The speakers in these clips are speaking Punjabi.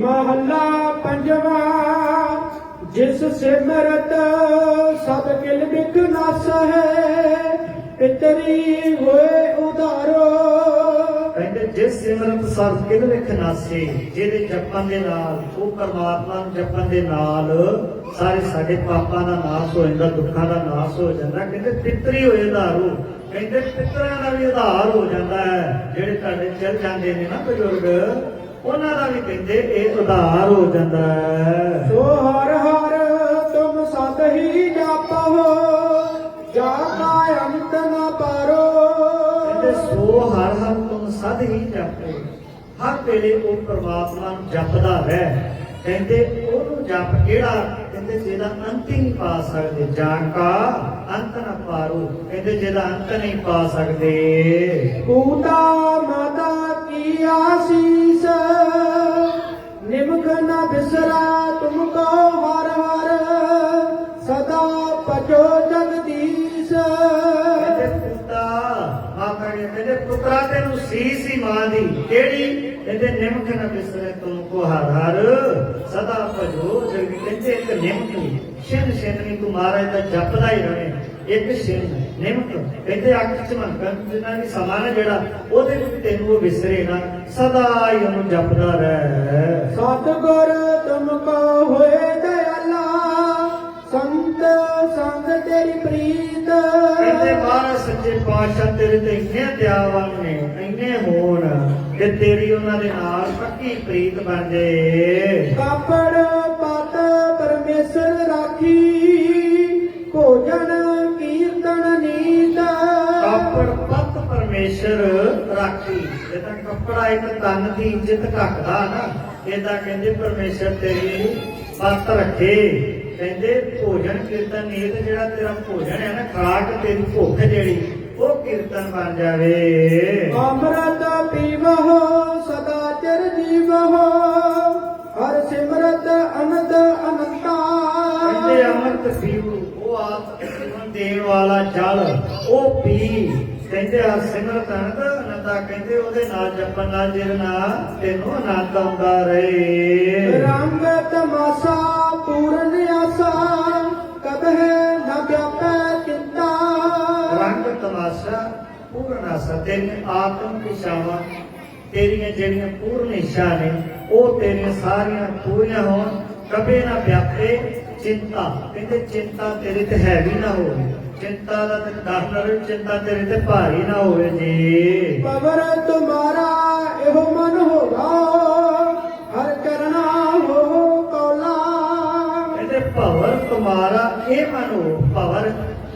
ਮਹੱਲਾ ਪੰਜਵਾ, ਜਿਸ ਸਿਮਰਤ ਸਭ ਕਿਲ ਬਿਕ ਨਸ ਹੈ ਪਿਤਰੀ ਹੋਏ ਉਧਾਰੋ। ਕਹਿੰਦੇ ਜਿਸ ਸਿਮਰਤ ਸਭ ਕਿਲ ਵਿਖ ਨਾਸੇ ਜਿਹਦੇ ਜਪਣ ਦੇ ਨਾਲ, ਉਹ ਪਰਮਾਤਮਾ ਨੂੰ ਜਪਣ ਦੇ ਨਾਲ, ਸਾਰੇ ਸਾਡੇ ਪਾਪਾਂ ਦਾ ਨਾਸ਼ ਹੋ ਜਾਂਦਾ, ਦੁੱਖਾਂ ਦਾ ਨਾਸ਼ ਹੋ ਜਾਂਦਾ। ਕਹਿੰਦੇ ਪਿਤਰੀ ਹੋਏ ਉਧਾਰੋ। ਕਹਿੰਦੇ ਪਿਤਰਾਂ ਦਾ ਵੀ ਉਧਾਰ ਹੋ ਜਾਂਦਾ ਹੈ, ਜਿਹੜੇ ਤੁਹਾਡੇ ਚਲ ਜਾਂਦੇ ਨੇ ਨਾ ਬਜ਼ੁਰਗ। ਉਹਨਾਂ ਦਾ ਵੀ ਕਹਿੰਦੇ ਇਹ ਉਧਾਰ ਹੋ ਜਾਂਦਾ ਹੈ। ਸੋ ਹਰ ਹਰ ਤੁਮ ਸਦ ਹੀ ਜਾਪੋ ਜਾ ਕਾ ਅੰਤ ਨ ਪਾਰੋ। ਕਹਿੰਦੇ ਸੋ ਹਰ ਹਰ ਤੁਮ ਸਦ ਹੀ ਜਪੋ। ਹਰ ਵੇਲੇ ਉਹ ਪ੍ਰਮਾਤਮਾ ਨੂੰ ਜਪਦਾ ਰਹਿ ਕਹਿੰਦੇ ਉਹਨੂੰ ਜਪ ਕਿਹੜਾ? ਕਹਿੰਦੇ ਜਿਹਦਾ ਅੰਤ ਹੀ ਨਹੀਂ ਪਾ ਸਕਦੇ। ਜਾਂ ਕਾ ਅੰਤ ਨਾ ਪਾਰੋ। ਕਹਿੰਦੇ ਜਿਹਦਾ ਅੰਤ ਨਹੀਂ ਪਾ ਸਕਦੇ। ਪੂਤਾ ਮਾਤਾ ਕੀ ਆਸੀਸ ਨਿਮਖ ਨ ਬਿਸਰਾ ਤੁਮ ਕੋ ਹਰ ਹਰ। ਸਦਾ ਭਜੋ ਜਗਦੀਸ਼। ਕਹਿੰਦੇ ਪੁੱਤਾ ਮਾਤਾ ਨੇ ਪੁੱਤਰਾ ਤੈਨੂੰ ਸੀਸ ਹੀ ਮਾਂ ਦੀ। ਕਿਹੜੀ? ਇਹਦੇ ਨਿਮਕ ਨਾ ਬਿਸਰੇ ਤੁਮ ਕੋ ਹਰ ਹਰ। ਸਦਾ ਭਜੋ ਜਗ ਇੱਕ ਨਿਮਕ ਨਹੀਂ ਸ਼ਿਨ ਸ਼ਿਨ ਨਹੀਂ ਤੂੰ ਮਹਾਰਾਜ ਦਾ ਜਪਦਾ ਹੀ ਰਹੇ। ਇੱਕ ਸ਼ਿਨ ਨਿਮਕ ਕਹਿੰਦੇ ਅੱਖ ਚ ਮੰਗਨ ਜਿੰਨਾ ਵੀ ਸਮਾਨ ਹੈ ਜਿਹੜਾ ਉਹਦੇ ਵਿੱਚ ਤੈਨੂੰ ਉਹ ਵਿਸਰੇ ਨਾ ਸਦਾ ਹੀ ਉਹਨੂੰ ਜਪਦਾ ਰਹਿ। ਸਤਿਗੁਰ ਤੁਮ ਕੋ ਹੋਏ ਦਇਆਲਾ ਸੰਤ ਸੰਗ ਤੇਰੀ ਪ੍ਰੀਤ। ਕਹਿੰਦੇ ਮਹਾਰਾਜ ਸੱਚੇ ਪਾਤਸ਼ਾਹ ਤੇਰੇ ਤੇ ਇੰਨੇ ਦਿਆਵਾਨ ਨੇ ਇੰਨੇ ਹੋਣ ਕਿ ਤੇਰੀ ਉਹਨਾਂ ਦੇ ਨਾਲ ਪੱਕੀ ਪ੍ਰੀਤ ਬਣ ਜੇ। ਪਰਮੇਸ਼ਰ ਰਾਖੀ। ਜਿੱਦਾਂ ਕੱਪੜਾ ਇੱਕ ਤਨ ਦੀ ਇੱਜ਼ਤ ਘੱਟਦਾ ਨਾ। ਏਦਾਂ ਕਹਿੰਦੇ ਪਰਮੇਸ਼ਰ ਤੇਰੀ ਪੱਤ ਰੱਖੇ। ਕਹਿੰਦੇ ਭੋਜਨ ਕੀਰਤਨ ਨੀਤ ਜਿਹੜਾ ਤੇਰਾ ਭੋਜਨ ਹੈ ਨਾ ਖਰਾਕ ਤੇਰੀ ਭੁੱਖ ਜਿਹੜੀ ਉਹ ਕੀਰਤਨ ਬਣ ਜਾਵੇ। ਅੰਮ੍ਰਿਤ ਪੀਵਹੁ ਸਦਾ ਚਿਰ ਜੀਵਹੁ ਹਰ ਸਿਮਰਤ ਅਨੰਦ ਅਨੰਤਾ। ਕਹਿੰਦੇ ਅੰਮ੍ਰਿਤ ਪੀਵੋ ਉਹ ਆਪ ਜੀਵਨ ਦੇਣ ਵਾਲਾ ਜਲ ਉਹ ਪੀ। ਕਹਿੰਦੇ ਆ ਸਿਮਰਤ ਅਨੰਦ ਕਹਿੰਦੇ ਉਹਦੇ ਨਾਲ ਜਪਣ ਨਾਲ ਜਿਹਦੇ ਨਾਲ ਤੈਨੂੰ ਆਨੰਦ ਆਉਂਦਾ ਰਹੇ। ਰੰਗ ਤਮਾਸਾ ਪੂਰਨ ਆਸਾ ਕਬਹਿ ਨ ਵਿਆਪੈ ਚਿੰਤਾ। ਰੰਗ ਤਮਾਸ਼ਾ ਪੂਰਨ ਆਸਾ ਤੇਰੀਆਂ ਆਤਮ ਇਸ਼ਾਵਾਂ ਤੇਰੀਆਂ ਜਿਹੜੀਆਂ ਪੂਰਨ ਇੱਛਾ ਨੇ ਉਹ ਤੇਰੀਆਂ ਸਾਰੀਆਂ ਪੂਰੀਆਂ ਹੋਣ ਕਦੇ ਨਾ ਵਿਆਪੇ ਚਿੰਤਾ। ਕਹਿੰਦੇ ਚਿੰਤਾ ਤੇਰੇ ਤੇ ਹੈਵੀ ਨਾ ਹੋਵੇ। ਚਿੰਤਾ ਦਾ ਤੇ ਰਹੇ ਚਿੰਤਾ ਤੇਰੇ ਤੇ ਭਾਰੀ ਨਾ ਹੋਵੇ ਜੀ। ਪਵਰ ਤੁਮਾਰਾ ਇਹੋ ਮਨ ਹੋਗਾ ਹਰ ਕਰਨਾ ਹੋ ਕੌਲਾ। ਕਹਿੰਦੇ ਭਵਰ ਤੁਮਾਰਾ ਇਹ ਮਨੋ ਭਵਰ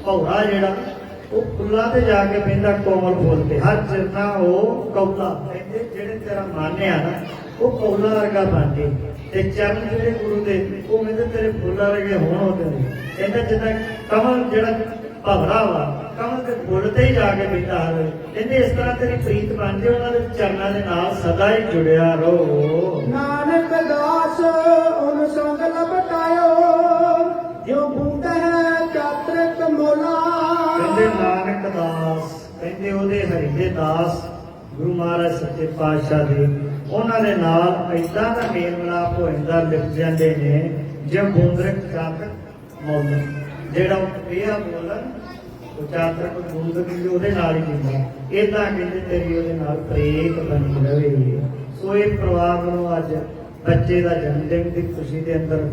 ਭੌਰਾ ਜਿਹੜਾ ਉਹ ਫੁੱਲਾਂ ਤੇ ਜਾ ਕੇ ਪੈਂਦਾ ਕੋਮਲ ਫੁੱਲ ਤੇ ਹਰ ਚਿਰਨਾ ਉਹ ਕੌਲਾ। ਕਹਿੰਦੇ ਜਿਹੜੇ ਤੇਰਾ ਮਨ ਆ ਨਾ ਉਹ ਕੌਲਾ ਵਰਗਾ ਬਣ ਜੇ। ਤੇ ਚਰਨ ਜਿਹੜੇ ਗੁਰੂ ਦੇ ਉਹ ਕਹਿੰਦੇ ਤੇਰੇ ਫੁੱਲਾਂ ਵਰਗੇ ਹੋਣ ਉਹਦੇ। ਨੇ ਕਹਿੰਦਾ ਜਿੱਦਾਂ ਕਮਲ ਜਿਹੜਾ ਭਵਰਾ ਵਾ ਕਮਲ ਦੇ ਫੁੱਲ ਤੇ ਹੀ ਜਾ ਕੇ ਪੈਂਦਾ ਹਰ ਕਹਿੰਦੇ ਇਸ ਤਰ੍ਹਾਂ ਤੇਰੀ ਪ੍ਰੀਤ ਬਣ ਜੇ ਉਹਨਾਂ ਦੇ ਚਰਨਾਂ ਦੇ ਨਾਲ ਸਦਾ ਹੀ ਜੁੜਿਆ ਰਹੋ। ਨਾਨਕ ਦਾਸ ਉਹਨ ਸੰਗ ਲਪਟਾਇਓ। ਜੋ ਬੂਟ ਹੈ ਚਾਤਰਿਕ ਮੋਲਾ। ਕਹਿੰਦੇ ਨਾਨਕ ਦਾਸ ਕਹਿੰਦੇ ਉਹਦੇ ਹਰੀ ਦੇ ਦਾਸ ਗੁਰੂ ਮਹਾਰਾਜ ਸੱਚੇ ਪਾਤਸ਼ਾਹ ਦੇ। ਉਹਨਾਂ ਦੇ ਨਾਲ ਐਦਾਂ ਦਾ ਮੇਲ ਮਿਲਾਪ ਹੋ ਜਾਂਦਾ ਲਿਖ ਜਾਂਦੇ ਨੇ ਜੇ ਬੁੰਦਰਕ ਚਾਤਕ ਮੌਲ ਜਿਹੜਾ ਉਹ ਇਹ ਬੋਲਣ ਉਹ ਵੀ ਉਹਦੇ ਨਾਲ ਹੀ ਜਿੰਦਾ ਏਦਾਂ ਕਹਿੰਦੇ ਤੇਰੀ ਉਹਦੇ ਨਾਲ ਪ੍ਰੇਤ ਬਣੀ ਰਹੇ। ਸੋ ਇਹ ਪਰਿਵਾਰ ਨੂੰ ਅੱਜ ਬੱਚੇ ਦਾ ਜਨਮ ਦਿਨ ਦੀ ਖੁਸ਼ੀ ਦੇ ਅੰਦਰ